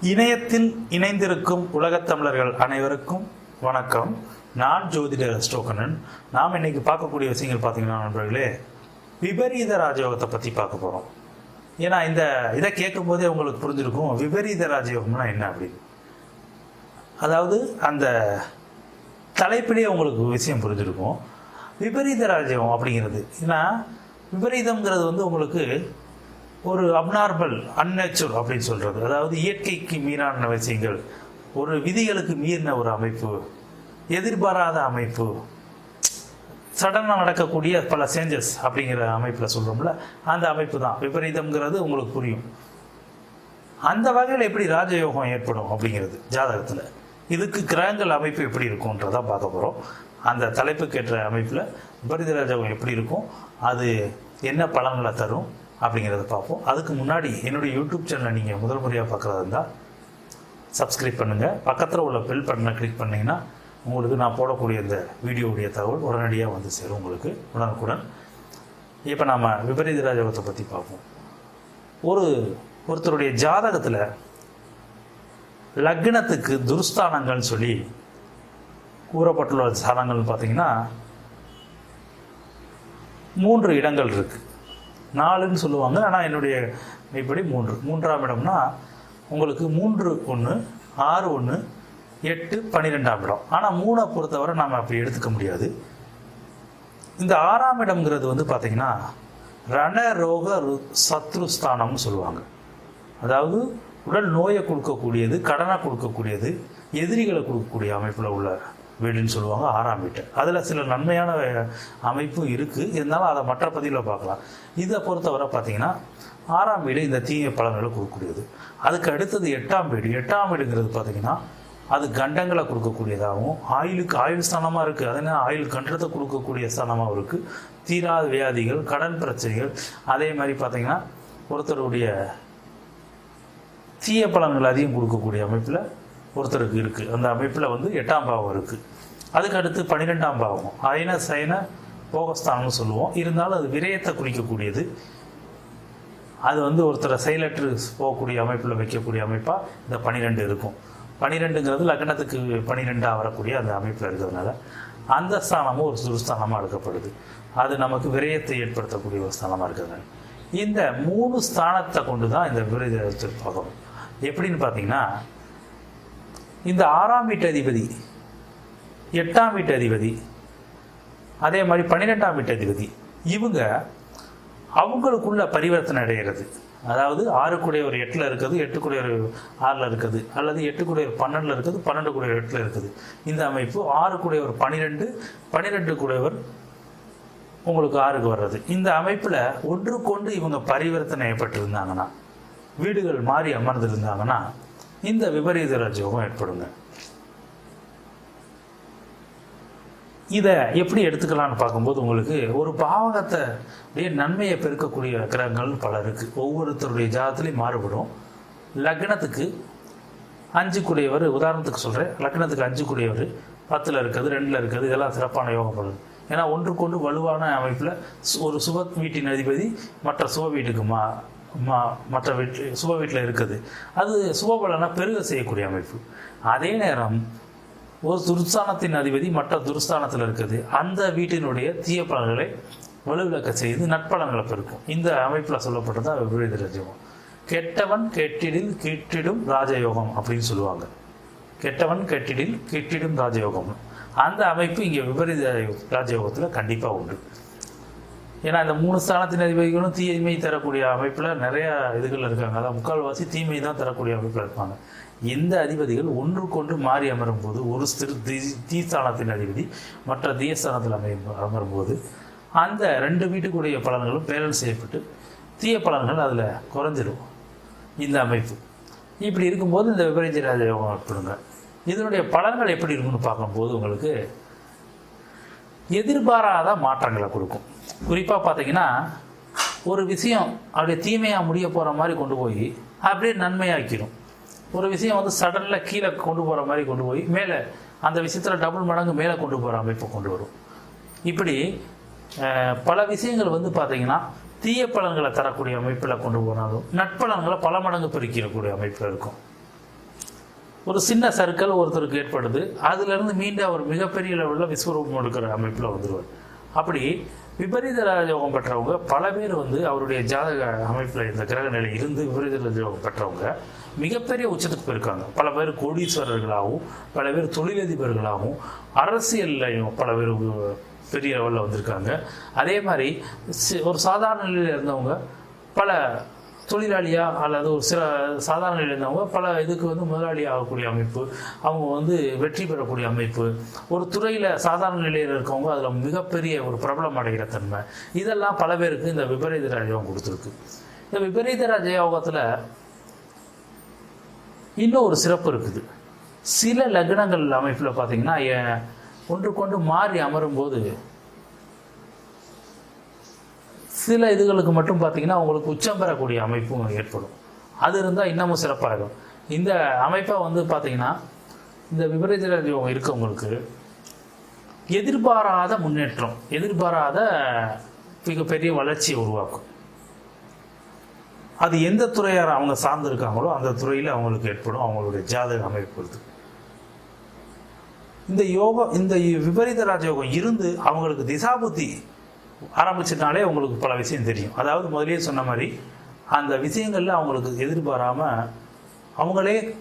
இணையத்தில் இணைந்திருக்கும் உலகத் தமிழர்கள் அனைவருக்கும் வணக்கம். நான் ஜோதிடர் ஸ்டோகனன் நாம் இன்னைக்கு பார்க்கக்கூடிய விஷயங்கள் பார்த்தீங்கன்னா நண்பர்களே விபரீத ராஜயோகத்தை பற்றி பார்க்க போகிறோம் ஏன்னா இந்த இதை கேட்கும்போதே உங்களுக்கு புரிஞ்சிருக்கும் விபரீத ராஜயோகம்னா என்ன அப்படின்னு. அதாவது அந்த தலைப்பிலேயே உங்களுக்கு விஷயம் புரிஞ்சிருக்கும். விபரீத ராஜயோகம் அப்படிங்கிறது ஏன்னா விபரீதம்ங்கிறது வந்து உங்களுக்கு ஒரு அப்நார்மல் அன்நேச்சுர் அப்படின்னு சொல்கிறது அதாவது இயற்கைக்கு மீறான விஷயங்கள். ஒரு விதிகளுக்கு மீறின ஒரு அமைப்பு. எதிர்பாராத அமைப்பு. சடனாக நடக்கக்கூடிய பல சேஞ்சஸ் அப்படிங்கிற அமைப்பில் சொல்கிறோம்ல அந்த அமைப்பு தான். விபரீதம்ங்கிறது உங்களுக்கு புரியும். அந்த வகையில் எப்படி ராஜயோகம் ஏற்படும் அப்படிங்கிறது ஜாதகத்தில். இதுக்கு கிரகங்கள் அமைப்பு எப்படி இருக்கும்ன்றதை பார்க்க போகிறோம் அந்த தலைப்புக்கேற்ற அமைப்பில் விபரீத ராஜயோகம் எப்படி இருக்கும் அது என்ன பலன்களை தரும் அப்படிங்கிறத பார்ப்போம். அதுக்கு முன்னாடி என்னுடைய யூடியூப் சேனலை நீங்கள் முதல் முறையாக பார்க்குறதா இருந்தால் சப்ஸ்கிரைப் பண்ணுங்கள் பக்கத்தில் உள்ள பெல் பட்டனை கிளிக் பண்ணிங்கன்னா உங்களுக்கு நான் போடக்கூடிய இந்த வீடியோவுடைய தகவல் உடனடியாக வந்து சேரும் உங்களுக்கு. உடனுக்குடன். இப்போ நாம் விபரீத ராஜயோகத்தை பற்றி பார்ப்போம். ஒரு ஒருத்தருடைய ஜாதகத்தில் லக்னத்துக்கு துர்ஸ்தானங்கள்னு சொல்லி கூறப்பட்டுள்ள ஸ்தானங்கள்னு பார்த்தீங்கன்னா மூன்று இடங்கள் இருக்குது நாலுன்னு சொல்லுவாங்க. ஆனால் என்னுடைய இப்படி மூன்று. மூன்றாம் இடம்னா உங்களுக்கு மூன்று ஒன்று ஆறு ஒன்று எட்டு பன்னிரெண்டாம் இடம். ஆனால் மூணை பொறுத்தவரை நாம் அப்படி எடுத்துக்க முடியாது. இந்த ஆறாம் இடம்ங்கிறது வந்து பார்த்தீங்கன்னா ரணரோக ரு- சத்ருஸ்தானம்னு சொல்லுவாங்க. அதாவது உடல் நோயை கொடுக்கக்கூடியது கடனை கொடுக்கக்கூடியது எதிரிகளை கொடுக்கக்கூடிய அமைப்பில் உள்ள வீடுன்னு சொல்லுவாங்க ஆறாம் வீட்டு. அதில் சில நன்மையான அமைப்பும் இருக்குது இருந்தாலும் அதை மற்ற பதிவில் பார்க்கலாம். இதை பொறுத்தவரை பார்த்தீங்கன்னா ஆறாம் வீடு இந்த தீய பலன்களை கொடுக்கக்கூடியது. அதுக்கு அடுத்தது எட்டாம் வீடு. எட்டாம் வீடுங்கிறது பார்த்தீங்கன்னா அது கண்டங்களை கொடுக்கக்கூடியதாகவும் ஆயிலுக்கு ஆயுள் ஸ்தானமாக இருக்குது அதனால் ஆயுள் கண்டத்தை கொடுக்கக்கூடிய ஸ்தானமாகவும் இருக்குது தீராத வியாதிகள் கடன் பிரச்சனைகள். அதே மாதிரி பார்த்தீங்கன்னா ஒருத்தருடைய தீய பலன்கள் அதிகம் கொடுக்கக்கூடிய அமைப்பில் ஒருத்தருக்கு இருக்குது அந்த அமைப்பில் வந்து எட்டாம் பாவம் இருக்குது அதுக்கு அடுத்து பன்னிரெண்டாம் பாவம். அயன சயன போகஸ்தானம்னு சொல்லுவோம். இருந்தாலும் அது விரயத்தை குறிக்கக்கூடியது. அது வந்து ஒருத்தரை செயலற்று போகக்கூடிய அமைப்பில் வைக்கக்கூடிய அமைப்பாக இந்த பன்னிரெண்டு இருக்கும். பன்னிரெண்டுங்கிறது லக்னத்துக்கு பன்னிரெண்டாக வரக்கூடிய அந்த அமைப்பில் இருக்கிறதுனால அந்த ஸ்தானமும் ஒரு துருஸ்தானமாக எடுக்கப்படுது. அது நமக்கு விரயத்தை ஏற்படுத்தக்கூடிய ஒரு ஸ்தானமாக இருக்கிறதுனால இந்த மூணு ஸ்தானத்தை கொண்டு தான் இந்த விரதத்தை பார்க்கணும் எப்படின்னு பார்த்தீங்கன்னா இந்த ஆறாம் வீட்டு அதிபதி எட்டாம் வீட்டு அதிபதி அதே மாதிரி பன்னிரெண்டாம் வீட்டு அதிபதி இவங்க அவங்களுக்குள்ள பரிவர்த்தனை அடைகிறது. அதாவது ஆறுக்குடைய ஒரு எட்டில் இருக்குது எட்டுக்குடைய ஒரு ஆறில் இருக்குது அல்லது எட்டுக்குடைய ஒரு பன்னெண்டில் இருக்குது பன்னெண்டு கூடிய ஒரு எட்டில் இருக்குது. இந்த அமைப்பு ஆறுக்குடைய ஒரு பன்னிரெண்டு பன்னிரெண்டு கூடியவர் உங்களுக்கு ஆறுக்கு வர்றது. இந்த அமைப்பில் ஒன்றுக்கொண்டு இவங்க பரிவர்த்தனை ஏற்பட்டிருந்தாங்கன்னா வீடுகள் மாறி அமர்ந்திருந்தாங்கன்னா இந்த விபரீத ராஜயோகம் ஏற்படுங்க. இதை எப்படி எடுத்துக்கலாம்னு பார்க்கும்போது உங்களுக்கு ஒரு பாவகத்தை அப்படியே நன்மையை பெருக்கக்கூடிய கிரகங்கள் பல இருக்குது ஒவ்வொருத்தருடைய ஜாதத்துலேயும் மாறுபடும். லக்னத்துக்கு அஞ்சு கூடியவர் உதாரணத்துக்கு சொல்கிறேன் லக்னத்துக்கு அஞ்சு கூடியவர் பத்தில் இருக்குது ரெண்டில் இருக்குது இதெல்லாம் சிறப்பான யோகம் பண்ணுது ஏன்னா ஒன்றுக்கொன்று வலுவான அமைப்பில் ஒரு சுப வீட்டின் அதிபதி மற்ற சுப வீட்டுக்கு மா மா மற்ற வீட்டு சுப வீட்டில் இருக்குது. அது சுபபலனை பெருக செய்யக்கூடிய அமைப்பு. அதே நேரம் ஒரு துருஸ்தானத்தின் அதிபதி மற்ற துருஸ்தானத்தில் இருக்குது. அந்த வீட்டினுடைய தீய பலன்களை வலுவிளக்க செய்து நட்பலன்களை பெருக்கும். இந்த அமைப்பில் சொல்லப்பட்டது தான் விபரீத ராஜயோகம் கெட்டவன் கெட்டிடில் கெட்டிடும் ராஜயோகம் அப்படின்னு சொல்லுவாங்க. கெட்டவன் கெட்டிடில் கெட்டிடும் ராஜயோகம். அந்த அமைப்பு இங்கே விபரீத ராஜயோகத்தில் கண்டிப்பாக உண்டு. ஏன்னா இந்த மூணு ஸ்தானத்தின் அதிபதிகளும் தீமை தரக்கூடிய அமைப்பில் நிறைய இதுகள் இருக்காங்க. அதான் முக்கால்வாசி தீமை தான் தரக்கூடிய அமைப்பில் இருப்பாங்க. இந்த அதிபதிகள் ஒன்றுக்கொன்று மாறி அமரும் போது ஒரு திரு தி- தீஸ்தானத்தின் அதிபதி மற்ற தீயஸ்தானத்தில் அமையும் அமரும்போது அந்த ரெண்டு வீட்டுக்குடைய பலன்களும் பேலன்ஸ் செய்யப்பட்டு தீய பலன்கள் அதில் குறைஞ்சிரும் இந்த அமைப்பு. இப்படி இருக்கும்போது இந்த விபரீத ராஜயோகம் ஏற்படுங்க இதனுடைய பலன்கள் எப்படி இருக்குன்னு பார்க்கும்போது உங்களுக்கு எதிர்பாராத மாற்றங்களை கொடுக்கும். குறிப்பாக பார்த்தீங்கன்னா ஒரு விஷயம் அப்படியே தீமையாக முடிய போகிற மாதிரி கொண்டு போய் அப்படியே நன்மையாக்கிடும். ஒரு விஷயம் வந்து சடனில் கீழே கொண்டு போகிற மாதிரி கொண்டு போய் மேலே அந்த விஷயத்தில் டபுள் மடங்கு மேலே கொண்டு போகிற அமைப்பை கொண்டு வரும். இப்படி பல விஷயங்கள் வந்து பார்த்தீங்கன்னா தீய பலன்களை தரக்கூடிய அமைப்பில் கொண்டு போனாலும் நட்பலன்களை பல மடங்கு பெருக்கிடக்கூடிய அமைப்பில் இருக்கும். ஒரு சின்ன சர்க்கிள் ஒருத்தருக்கு ஏற்படுது. அதுலேருந்து மீண்டும் அவர் மிகப்பெரிய லெவலில் விஸ்வரூபம் எடுக்கிற அமைப்பில் வந்துடுவார் அப்படி விபரீத ராஜயோகம் பெற்றவங்க பல பேர் வந்து அவருடைய ஜாதக அமைப்பில் இந்த கிரக நிலை இருந்து விபரீத ராஜயோகம் பெற்றவங்க மிகப்பெரிய உச்சத்துக்கு போயிருக்காங்க. பல பேர் கோடீஸ்வரர்களாகவும் பல பேர் தொழிலதிபர்களாகவும் அரசியல்லையும் பல பேர் பெரிய லெவலில் வந்திருக்காங்க. அதே மாதிரி ஒரு சாதாரண நிலையில் இருந்தவங்க பல தொழிலாளியாக அல்லது ஒரு சில சாதாரண நிலையில் இருந்தவங்க பல இதுக்கு வந்து முதலாளி ஆகக்கூடிய அமைப்பு அவங்க வந்து வெற்றி பெறக்கூடிய அமைப்பு. ஒரு துறையில் சாதாரண நிலையில் இருக்கவங்க அதில் மிகப்பெரிய ஒரு பிரபலம் அடைகிற தன்மை. இதெல்லாம் பல பேருக்கு இந்த விபரீத ராஜயோகம் கொடுத்துருக்கு. இந்த விபரீத ராஜயோகத்தில் இன்னும் ஒரு சிறப்பு இருக்குது. சில லக்னங்கள் அமைப்பில் பார்த்தீங்கன்னா ஒன்று கொண்டு மாறி அமரும்போது சில இதுகளுக்கு மட்டும் பார்த்தீங்கன்னா அவங்களுக்கு உச்சம் பெறக்கூடிய அமைப்பும் ஏற்படும். அது இருந்தால் இன்னமும் சிறப்பாக இருக்கும் இந்த அமைப்பை வந்து பார்த்தீங்கன்னா இந்த விபரீத யோகம் இருக்கவங்களுக்கு எதிர்பாராத முன்னேற்றம் எதிர்பாராத மிகப்பெரிய வளர்ச்சியை உருவாக்கும். அது எந்த துறையார் அவங்க சார்ந்திருக்காங்களோ அந்த துறையில் அவங்களுக்கு ஏற்படும் அவங்களுடைய ஜாதக அமைப்பு பொறுத்து. இந்த யோகம் இந்த விபரீத ராஜயோகம் இருந்து அவங்களுக்கு திசாபுத்தி ஆரம்பிச்சிட்டாலே அவங்களுக்கு பல விஷயம் தெரியும். அதாவது முதலே சொன்ன மாதிரி அந்த விஷயங்களில் அவங்களுக்கு எதிர்பாராமல் அவங்களே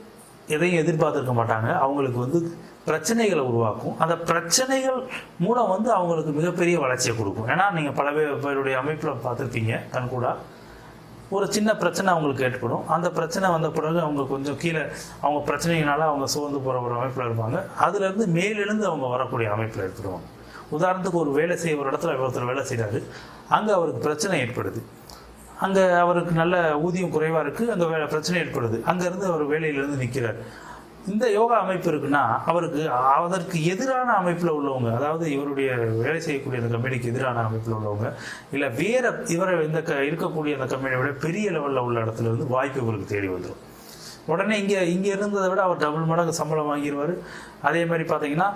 எதையும் எதிர்பார்த்திருக்க மாட்டாங்க. அவங்களுக்கு வந்து பிரச்சனைகளை உருவாக்கும். அந்த பிரச்சனைகள் மூலம் வந்து அவங்களுக்கு மிகப்பெரிய வளர்ச்சியை கொடுக்கும். ஏன்னா நீங்கள் பல பேருடைய அமைப்பில் பார்த்துருப்பீங்க கண்கூடா. ஒரு சின்ன பிரச்சனை அவங்களுக்கு ஏற்படும். அந்த பிரச்சனை வந்த பிறகு அவங்க கொஞ்சம் கீழே அவங்க பிரச்சனைகளால அவங்க சோர்ந்து போகிற ஒரு அமைப்பில் இருப்பாங்க. அதுலேருந்து மேலிருந்து அவங்க வரக்கூடிய அமைப்பில் ஏற்படுவாங்க உதாரணத்துக்கு ஒரு வேலை செய்ய ஒரு இடத்துல ஒருத்தர் வேலை செய்கிறாரு அங்கே அவருக்கு பிரச்சனை ஏற்படுது. அங்கே அவருக்கு நல்ல ஊதியம் குறைவாக இருக்குது அங்கே வேலை பிரச்சனை ஏற்படுது. அங்கேருந்து அவர் வேலையிலேருந்து நிற்கிறார் இந்த யோகா அமைப்பு இருக்குன்னா அவருக்கு அதற்கு எதிரான அமைப்பில் உள்ளவங்க அதாவது இவருடைய வேலை செய்யக்கூடிய அந்த கம்பெனிக்கு எதிரான அமைப்பில் உள்ளவங்க இல்லை வேற இவரை இந்த க இருக்கக்கூடிய அந்த கம்பெனியை விட பெரிய லெவலில் உள்ள இடத்துல இருந்து வாய்ப்பு இவருக்கு தேடி வந்துடும் உடனே இங்கே இங்கே இருந்ததை விட அவர் டபுள் மடங்கு சம்பளம் வாங்கிடுவார் அதே மாதிரி பார்த்தீங்கன்னா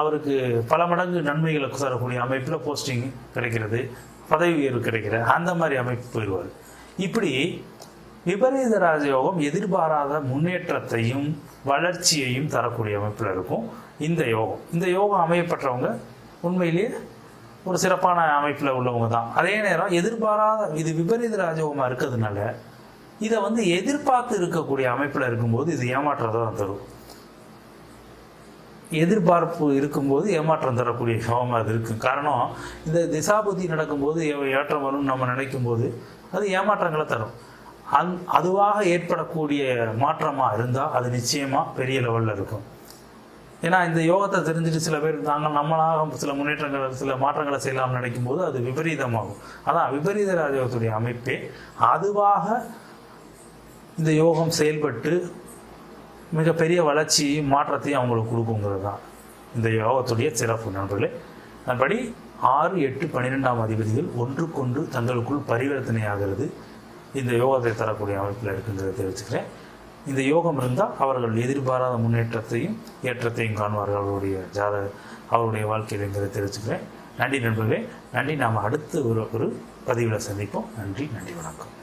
அவருக்கு பல மடங்கு நன்மைகளை தரக்கூடிய அமைப்பில் போஸ்டிங் கிடைக்கிறது பதவி உயர்வு கிடைக்கிற அந்த மாதிரி அமைப்பு போயிடுவார். இப்படி விபரீத ராஜயோகம் எதிர்பாராத முன்னேற்றத்தையும் வளர்ச்சியையும் தரக்கூடிய அமைப்பில் இருக்கும் இந்த யோகம். இந்த யோகம் அமையப்பட்டவங்க உண்மையிலேயே ஒரு சிறப்பான அமைப்பில் உள்ளவங்க தான். அதே நேரம் எதிர்பாராத இது விபரீத ராஜயோகமாக இருக்கிறதுனால இதை வந்து எதிர்பார்த்து இருக்கக்கூடிய அமைப்பில் இருக்கும்போது இது ஏமாற்றத்தை தான் தரும். எதிர்பார்ப்பு இருக்கும்போது ஏமாற்றம் தரக்கூடிய யோகமாக அது இருக்கும் காரணம் இந்த திசாபுத்தி நடக்கும்போது ஏற்றம் வரும்னு நம்ம நினைக்கும் போது அது ஏமாற்றங்களை தரும். அந் அதுவாக ஏற்படக்கூடிய மாற்றமாக இருந்தால் அது நிச்சயமாக பெரிய லெவலில் இருக்கும். ஏன்னா இந்த யோகத்தை தெரிஞ்சுட்டு சில பேர் நாங்கள் நம்மளாக சில முன்னேற்றங்கள் சில மாற்றங்களை செய்யலாம்னு நினைக்கும் போது அது விபரீதமாகும். அதான் விபரீத ராஜயோகத்துடைய அமைப்பே அதுவாக இந்த யோகம் செயல்பட்டு மிகப்பெரிய வளர்ச்சி மாற்றத்தையும் அவங்களுக்கு கொடுக்குங்கிறது தான் இந்த யோகத்துடைய சிறப்பு நண்பர்களே. அதன்படி ஆறு எட்டு பன்னிரெண்டாம் அதிபதிகள் ஒன்றுக்கொன்று தங்களுக்குள் பரிவர்த்தனை ஆகிறது இந்த யோகத்தை தரக்கூடிய அமைப்பில் இருக்குங்கிறத தெரிவிச்சுக்கிறேன். இந்த யோகம் இருந்தால் அவர்கள் எதிர்பாராத முன்னேற்றத்தையும் ஏற்றத்தையும் காணுவார்கள் அவருடைய ஜாத அவருடைய வாழ்க்கையில்ங்கிறத தெரிவிச்சுக்கிறேன். நன்றி நண்பர்களே. நன்றி. நாம் அடுத்து ஒரு ஒரு பதிவில் சந்திப்போம். நன்றி நன்றி வணக்கம்.